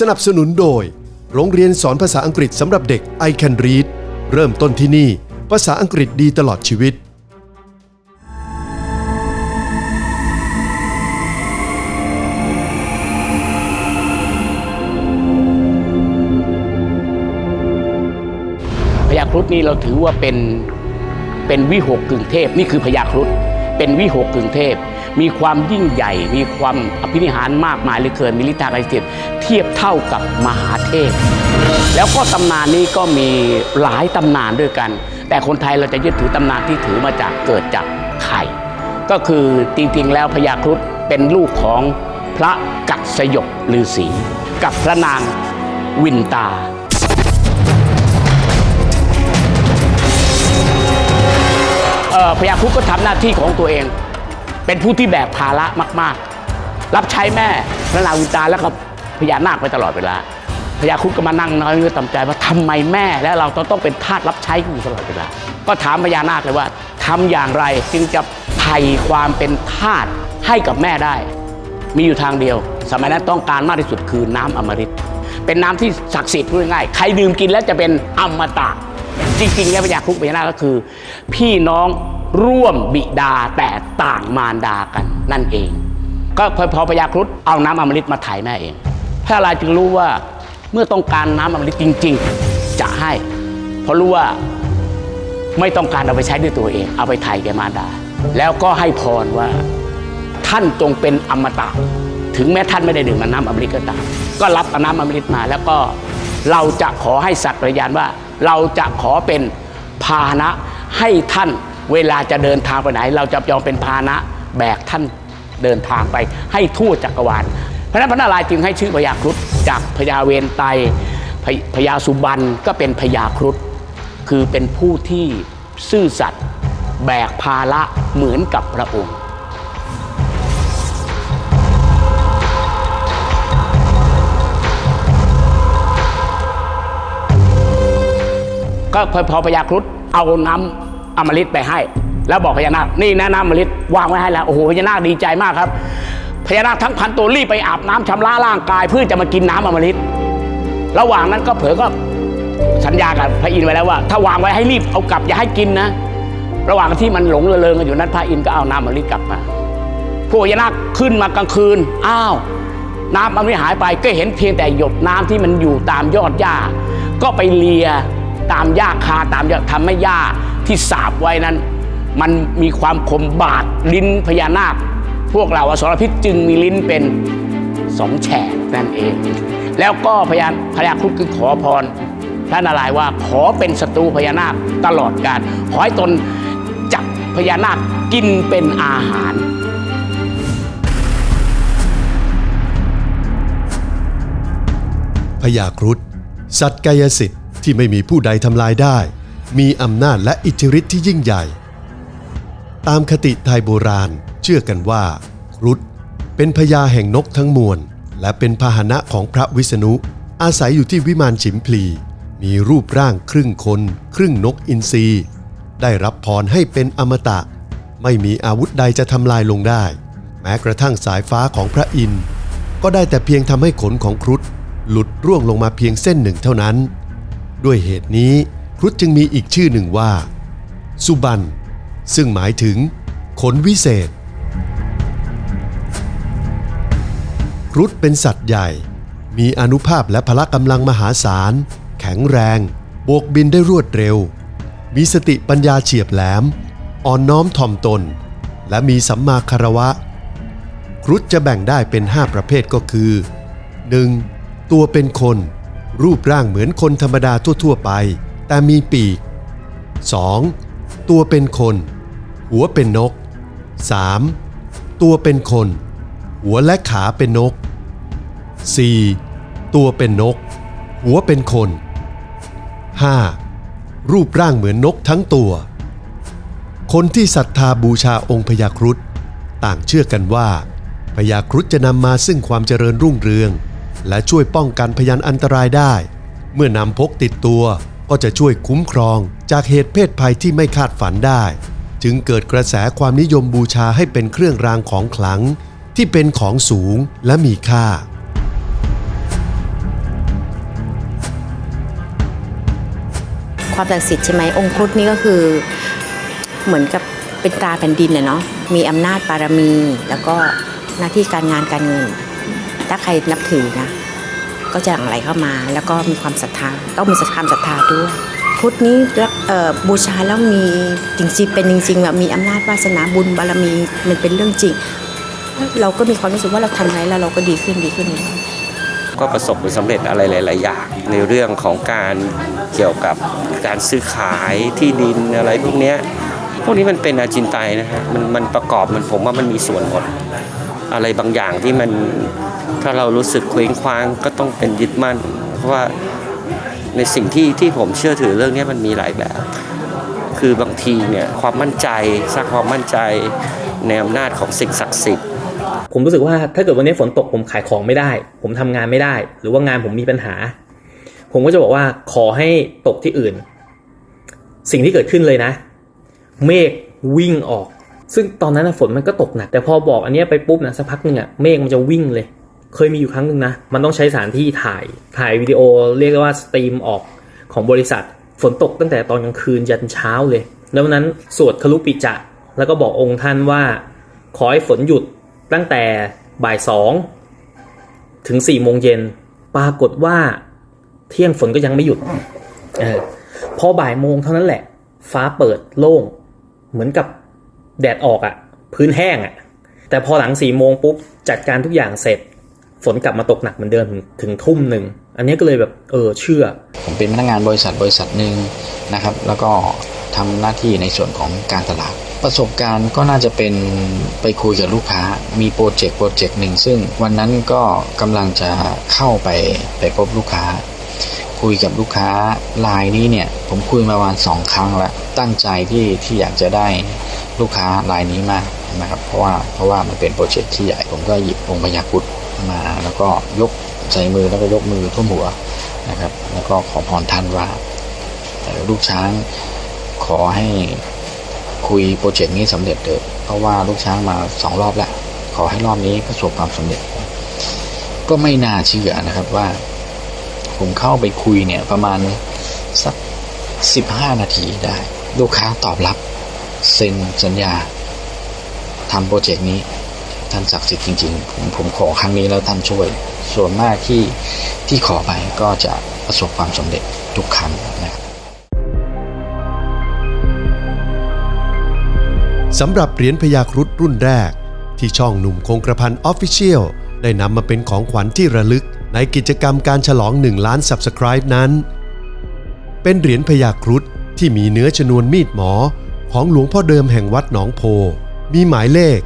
สนับสนุนโดย โรงเรียนสอนภาษาอังกฤษสำหรับเด็ก I Can Read เริ่มต้นที่นี่ ภาษาอังกฤษดีตลอดชีวิต พญาครุฑนี่เราถือว่าเป็นเป็นวิหกกึ่งเทพนี่คือพญาครุฑเป็นวิหกกึ่งเทพ มีความยิ่งใหญ่ มีความอภินิหารมากมายเหลือเกินมีฤทธาไกรเทียบ เทียบเท่ากับมหาเทพ แล้วก็ตำนานนี้ก็มีหลายตำนานด้วยกัน แต่คนไทยเราจะยึดถือตำนานที่ถือมาจากเกิดจากไข่ ก็คือจริงๆแล้วพญาครุฑเป็นลูกของพระกัดสยบฤาษีกับพระนางวินตาเออพญาครุฑก็ทำหน้าที่ของตัวเอง เป็นผู้ที่แบกภาระมาก ๆ รับใช้แม่พระนางวินตาแล้วก็ พญานาคไปตลอดเวลาพญาครุฑก็มานั่งน้อยเนื้อต่ำใจว่าทำไมแม่และเราต้องต้องเป็นทาสรับใช้อยู่ตลอดเวลา ก็ถามพญานาคเลยว่าทำอย่างไรจึงจะไถ่ความเป็นทาสให้กับแม่ได้ มีอยู่ทางเดียว สมัยนั้นต้องการมากที่สุดคือน้ำอมฤตเป็นน้ำที่ศักดิ์สิทธิ์พูดง่ายใครดื่มกินแล้วจะเป็นอมตะ จริงๆแล้วพญาครุฑพญานาคก็คือ พี่น้องร่วมบิดาแต่ต่างมารดากันนั่นเอง ก็พอพญาครุฑเอาน้ำอมฤตมาถ่ายแม่เอง ระราจึงรู้ว่าเมื่อต้องการน้ำอมฤตจริง ๆ จะให้ เพราะรู้ว่าไม่ต้องการเอาไปใช้ด้วยตัวเอง เอาไปไถ่แก่มารดา แล้วก็ให้พรว่าท่านจงเป็นอมตะ ถึงแม้ท่านไม่ได้ดื่มน้ำอมฤตก็ตามก็รับน้ำอมฤตมาแล้วก็เราจะขอให้สัตว์ประยานว่า เราจะขอเป็นพาหนะให้ท่านเวลาจะเดินทางไปไหน เราจะยอมเป็นพาหนะแบกท่านเดินทางไปให้ทั่วจักรวาล เพราะฉะนั้นพระนารายณ์จึงให้ชื่อพญาครุฑจากพญาเวนไตพญพญาสุบันก็เป็นพญาครุฑคือเป็นผู้ที่ซื่อสัตย์แบกภาระเหมือนกับพระองค์ก็พอพญาครุฑเอาน้ำอมฤตไปให้ แล้วบอกพญานาคนี่นะน้ำอมฤตวางไว้ให้แล้วโอ้โหพญานาคดีใจมากครับ พญานาคทั้งพันตัวรีบไปอาบน้ำชำระร่างกาย เพื่อจะมากินน้ำอมฤตระหว่างนั้นก็เผลอก็สัญญากับพระอินทร์ไว้แล้วว่า ถ้าวางไว้ให้รีบเอากลับอย่าให้กินนะ ระหว่างที่มันหลงระเริงกันอยู่นั้นพระอินทร์ก็เอาน้ำอมฤตกลับมาพวกพญานาคขึ้นมากลางคืนอ้าว น้ำมันไม่หายไปก็เห็นเพียงแต่หยดน้ำที่มันอยู่ตามยอดหญ้า ก็ไปเลียตามหญ้าคาตามยอดทำให้หญ้าที่สาบไว้นั้น มันมีความคมบาดลิ้นพญานาค พวกเราอสรพิษจึงมีลิ้นเป็นสองแฉกนั่นเอง แล้วก็พญาพญาครุฑคือขอพรพระนารายว่าขอเป็นศัตรูพญานาคตลอดกาลขอให้ตนจับพญานาคกินเป็นอาหารพญาครุฑสัตว์กายสิทธิ์ที่ไม่มีผู้ใดทำลายได้ มีอำนาจและอิทธิฤทธิ์ที่ยิ่งใหญ่ ตามคติไทยโบราณ ชื่อกันว่า ครุฑเป็นพญาแห่งนกทั้งมวล และเป็นพาหนะของพระวิษณุ อาศัยอยู่ที่วิมานฉิมพลี มีรูปร่างครึ่งคน ครึ่งนกอินทรีได้รับพรให้เป็นอมตะ ไม่มีอาวุธใดจะทำลายลงได้ แม้กระทั่งสายฟ้าของพระอินทร์ก็ได้แต่เพียงทำให้ขนของครุฑหลุดร่วงลงมาเพียงเส้นหนึ่งเท่านั้น ด้วยเหตุนี้ครุฑจึงมีอีกชื่อหนึ่งว่า สุบัน ซึ่งหมายถึง ขนวิเศษ รุฑเป็นสัตว์ใหญ่ มีอนุภาพและพละกำลังมหาศาล แข็งแรง โบกบินได้รวดเร็ว มีสติปัญญาเฉียบแหลม อ่อนน้อมถ่อมตน และมีสัมมาคารวะ ครุฑจะแบ่งได้เป็น 5 ประเภทก็คือ 1. ตัวเป็นคน รูปร่างเหมือนคนธรรมดาทั่ว ๆ ไป แต่มีปีก 2. ตัวเป็นคน หัวเป็นนก 3. ตัวเป็นคน หัวและขาเป็นนก 4. ตัวเป็นนก หัวเป็นคน 5. รูปร่างเหมือนนกทั้งตัว คนที่ศรัทธาบูชาองค์พญาครุฑต่างเชื่อกันว่าพญาครุฑจะนำมาซึ่งความเจริญรุ่งเรือง และช่วยป้องกันพยานอันตรายได้ เมื่อนำพกติดตัวก็จะช่วยคุ้มครองจากเหตุเพศภัยที่ไม่คาดฝันได้ จึงเกิดกระแสความนิยมบูชาให้เป็นเครื่องรางของขลัง ที่เป็นของสูงและมีค่า ความศักดิ์สิทธิ์ใช่ไหมองค์ครุฑนี่ก็คือเหมือนกับเป็นตราแผ่นดินเลยเนาะมีอำนาจบารมี แล้วก็หน้าที่การงานการเงิน ถ้าใครนับถือนะ ก็จะหลั่งไหลเข้ามา แล้วก็มีความศรัทธาต้องมีควาศรัทธาด้วยพุทธนี้บูชาแล้วมีจริงๆเป็นจริงๆแบบมีอำนาจวาสนาบุญบารมีมันเป็นเรื่องจริง เราก็มีความรู้สึกว่าเราทำอะไรแล้วเราก็ดีขึ้นดีขึ้นนี้ก็ประสบผลสำเร็จอะไรหลาย ๆ อย่าง ในเรื่องของการเกี่ยวกับการซื้อขายที่ดินอะไรพวกเนี้ยพวกนี้มันเป็นอาจินไตยนะฮะมันมันประกอบมันผมว่ามันมีส่วนหมดอะไรบางอย่างที่มันถ้าเรารู้สึกเคว้งคว้างก็ต้องเป็นยึดมั่น เพราะว่าในสิ่งที่ที่ผมเชื่อถือเรื่องนี้มันมีหลายแบบ คือบางทีเนี่ยความมั่นใจสร้างความมั่นใจในอำนาจของสิ่งศักดิ์สิทธิ์ ผมรู้สึกว่าถ้าเกิดวันนี้ฝนตกผมขายของไม่ได้ ผมทำงานไม่ได้ หรือว่างานผมมีปัญหา ผมก็จะบอกว่าขอให้ตกที่อื่น สิ่งที่เกิดขึ้นเลยนะ เมฆวิ่งออก ซึ่งตอนนั้นนะฝนมันก็ตกหนัก แต่พอบอกอันนี้ไปปุ๊บนะสักพักหนึ่งอะเมฆมันจะวิ่งเลย เคยมีอยู่ครั้งหนึ่งนะ มันต้องใช้สถานที่ถ่ายถ่ายวิดีโอเรียกว่าสตรีมออกของบริษัท ฝนตกตั้งแต่ตอนกลางคืนยันเช้าเลย แล้ววันนั้นสวดคลุปิจะแล้วก็บอกองค์ท่านว่า ขอให้ฝนหยุด ตั้งแต่บ่ายสองถึงสี่โมงเย็นปรากฏว่าเที่ยงฝนก็ยังไม่หยุดเออพอบ่ายโมงเท่านั้นแหละ ฟ้าเปิดโล่ง เหมือนกับแดดออกอะ่ะ พื้นแห้งอะ่ะ แต่พอหลังสี่โมงปุ๊บจัดการทุกอย่างเสร็จ ฝนกลับมาตกหนักเหมือนเดิมถึงถึงทุ่มหนึ่ง อันนี้ก็เลยแบบเออเชื่อ ผมเป็นพนักงานบริษัทบริษัทหนึ่งนะครับ แล้วก็ทำหน้าที่ในส่วนของการตลาด ประสบการณ์ก็น่าจะเป็นไปคุยกับลูกค้า มีโปรเจกต์โปรเจกต์หนึ่งซึ่งวันนั้นก็กำลังจะเข้าไปไปพบลูกค้า คุยกับลูกค้ารายนี้เนี่ย ผมคุยมาประมาณสองครั้งแล้ว ตั้งใจที่ที่อยากจะได้ลูกค้ารายนี้มากนะครับเพราะว่าเพราะว่ามันเป็นโปรเจกต์ที่ใหญ่ผมก็หยิบองค์พญาคุดมาแล้วก็ยกใส่มือแล้วก็ยกมือท่วมหัวนะครับ แล้วก็ขอพรท่านว่าเอ่ลูกช้างขอให้ คุยโปรเจกต์นี้สำเร็จเถอะเพราะว่าลูกช้างมาสองรอบแล้วขอให้รอบนี้ประสบความสำเร็จ ก็ไม่น่าเชื่อนะครับว่า ผมเข้าไปคุยเนี่ยประมาณสักสิบห้านาทีได้ ลูกค้าตอบรับเซ็นสัญญาทำโปรเจกต์นี้ท่านศักดิ์สิทธิ์จริงๆผมผมขอครั้งนี้แล้วท่านช่วย ส่วนมากที่ที่ขอไปก็จะประสบความสำเร็จทุกครั้งนะครับ สำหรับเหรียญพญาครุฑรุ่นแรก ที่ช่องหนุ่มคงกระพันออฟฟิเชียลได้นำมาเป็นของขวัญที่ระลึก ในกิจกรรมการฉลอง 1 ล้าน Subscribe นั้น เป็นเหรียญพญาครุฑที่มีเนื้อชนวนมีดหมอ ของหลวงพ่อเดิมแห่งวัดหนองโพ มีหมายเลข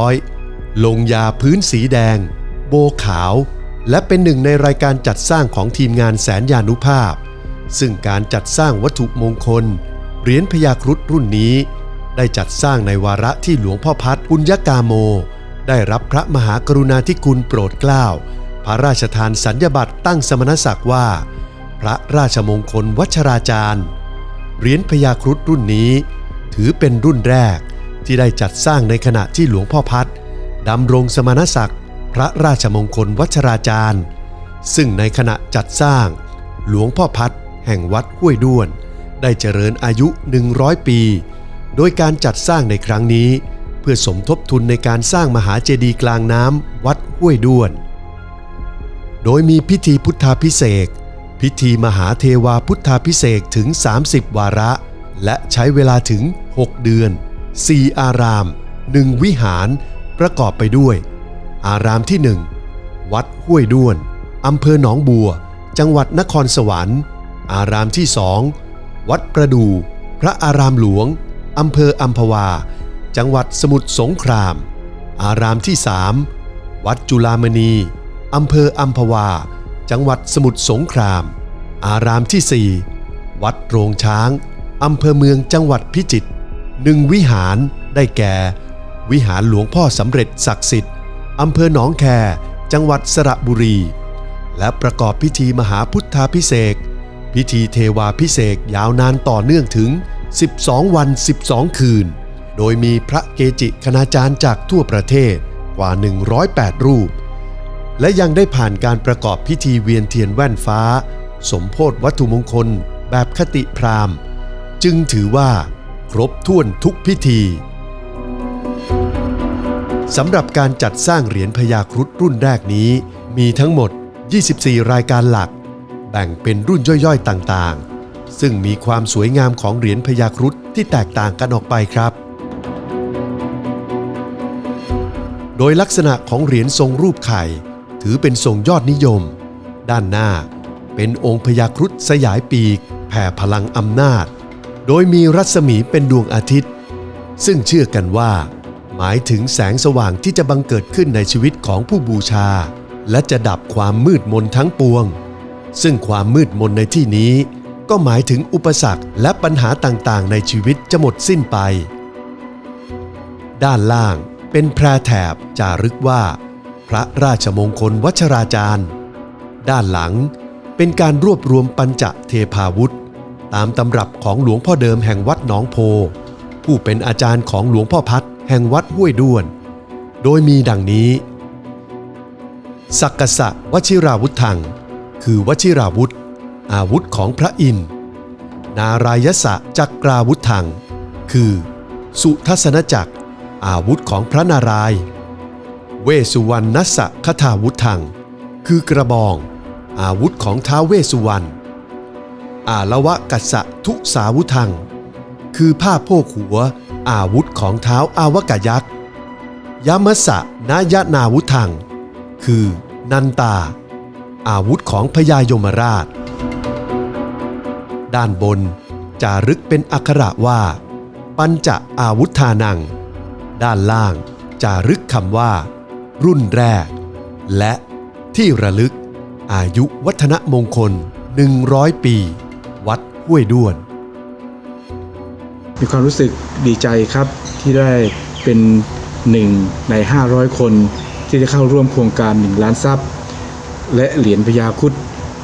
1-500 ลงยาพื้นสีแดง โบขาว และเป็นหนึ่งในรายการจัดสร้างของทีมงานแสนยานุภาพ ซึ่งการจัดสร้างวัตถุมงคล เหรียญพญาครุฑรุ่นนี้ ได้จัดสร้างในวาระที่หลวงพ่อพัดปุญญกาโม ได้รับพระมหากรุณาธิคุณโปรดเกล้า พระราชทานสัญญบัตรตั้งสมณศักดิ์ว่า พระราชมงคลวัชราจารย์ เหรียญพญาครุฑรุ่นนี้ ถือเป็นรุ่นแรกที่ได้จัดสร้างในขณะที่หลวงพ่อพัดดำรงสมณศักดิ์ พระราชมงคลวัชราจารย์ ซึ่งในขณะจัดสร้าง หลวงพ่อพัดแห่งวัดห้วยด้วน ได้เจริญอายุ 100 ปี โดยการจัดสร้างในครั้งนี้ เพื่อสมทบทุนในการสร้างมหาเจดีย์กลางน้ำวัดห้วยด้วน โดยมีพิธีพุทธาพิเศษพิธีมหาเทวาพุทธาพิเศษถึง 30 วาระ และใช้เวลาถึง 6 เดือน 4 อาราม 1 วิหาร ประกอบไปด้วย อารามที่ 1 วัดห้วยด้วน อำเภอหนองบัว จังหวัดนครสวรรค์ อารามที่สองวัดประดู พระอารามหลวง อำเภออัมพวา จังหวัดสมุทรสงคราม อารามที่สามวัดจุฬามณีอำเภออัมพวา จังหวัดสมุทรสงคราม อารามที่สี่วัดโรงช้างอำเภอเมืองจังหวัดพิจิตรหนึ่งวิหารได้แก่ วิหารหลวงพ่อสำเร็จศักดิ์สิทธิ์อำเภอหนองแค จังหวัดสระบุรี และประกอบพิธีมหาพุทธาพิเศษ พิธีเทวาพิเศษยาวนานต่อเนื่องถึง 12 วัน 12 คืน โดยมีพระเกจิคณาจารย์จากทั่วประเทศกว่า 108 รูป และยังได้ผ่านการประกอบพิธีเวียนเทียนแว่นฟ้า สมโพธวัตถุมงคลแบบคติพราหมณ์ จึงถือว่าครบถ้วนทุกพิธีสำหรับการจัดสร้างเหรียญพญาครุฑรุ่นแรกนี้ มีทั้งหมด 24 รายการหลัก แบ่งเป็นรุ่นย่อยๆ ต่างๆ ซึ่งมีความสวยงามของเหรียญพญาครุฑที่แตกต่างกันออกไปครับ โดยลักษณะของเหรียญทรงรูปไข่ ถือเป็นทรงยอดนิยม ด้านหน้า เป็นองค์พญาครุฑสยายปีก แผ่พลังอำนาจ โดยมีรัศมีเป็นดวงอาทิตย์ ซึ่งเชื่อกันว่า หมายถึงแสงสว่างที่จะบังเกิดขึ้นในชีวิตของผู้บูชา และจะดับความมืดมนทั้งปวง ซึ่งความมืดมนในที่นี้ ก็หมายถึงอุปสรรคและปัญหาต่างๆ ในชีวิตจะหมดสิ้นไป ด้านล่างเป็นแพรแถบจารึกว่า พระราชมงคลวัชราจารย์ ด้านหลังเป็นการรวบรวมปัญจเทพาวุธ ตามตำรับของหลวงพ่อเดิมแห่งวัดหนองโพ ผู้เป็นอาจารย์ของหลวงพ่อพัดแห่งวัดห้วยด้วน โดยมีดังนี้สักกษะวชิราวุธัง คือวชิราวุธ อาวุธของพระอินทร์ นารายสะจักราวุธทัง คือ สุทัศนจักร อาวุธของพระนาราย เวสุวรรณสะคทาวุธทัง คือกระบอง อาวุธของท้าเวสุวรรณ อาละวะกัสสะทุสาวุธัง คือผ้าโพกหัว อาวุธของเท้าอาวกยักษ์ยามสะนายนาวุธัง คือ นันตา อาวุธของพญายมราช ด้านบน จารึกเป็นอักขระว่า ปัญจะอาวุธานัง ด้านล่าง จารึกคำว่า รุ่นแรก และที่ระลึก อายุวัฒนมงคล 100 ปี วัดห้วยด้วน มีความรู้สึกดีใจครับที่ได้เป็นหนึ่งใน 500 คนที่จะเข้าร่วมโครงการ 1 ล้านซับและเหรียญพญาคุด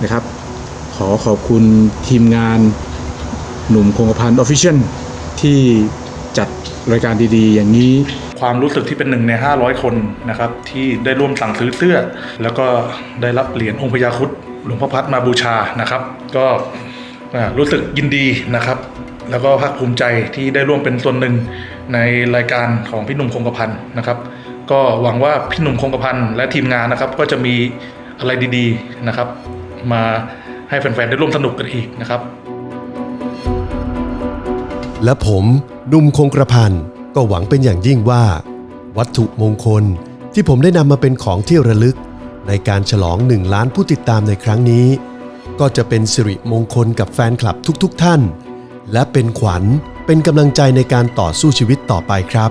นะครับ ขอขอบคุณทีมงานหนุ่มคงกระพันออฟฟิเชียลที่จัดรายการดีๆ อย่างนี้ ความรู้สึกที่เป็นหนึ่งใน 500 คนนะครับ ที่ได้ร่วมสั่งซื้อเสื้อ แล้วก็ได้รับเหรียญองค์พญาครุฑหลวงพ่อพัดมาบูชานะครับ ก็รู้สึกยินดีนะครับ แล้วก็ภาคภูมิใจที่ได้ร่วมเป็นส่วนหนึ่งในรายการของพี่หนุ่มคงกระพันนะครับ ก็หวังว่าพี่หนุ่มคงกระพันและทีมงานนะครับ ก็จะมีอะไรดี ๆนะครับ มา ให้แฟนๆได้ร่วมสนุกกันอีกนะครับ และผมนุ่มคงกระพันก็หวังเป็นอย่างยิ่งว่า วัตถุมงคลที่ผมได้นำมาเป็นของที่ระลึก ในการฉลอง 1 ล้านผู้ติดตามในครั้งนี้ ก็จะเป็นสิริมงคลกับแฟนคลับทุกๆทท่าน และเป็นขวัญเป็นกำลังใจในการต่อสู้ชีวิตต่อไปครับ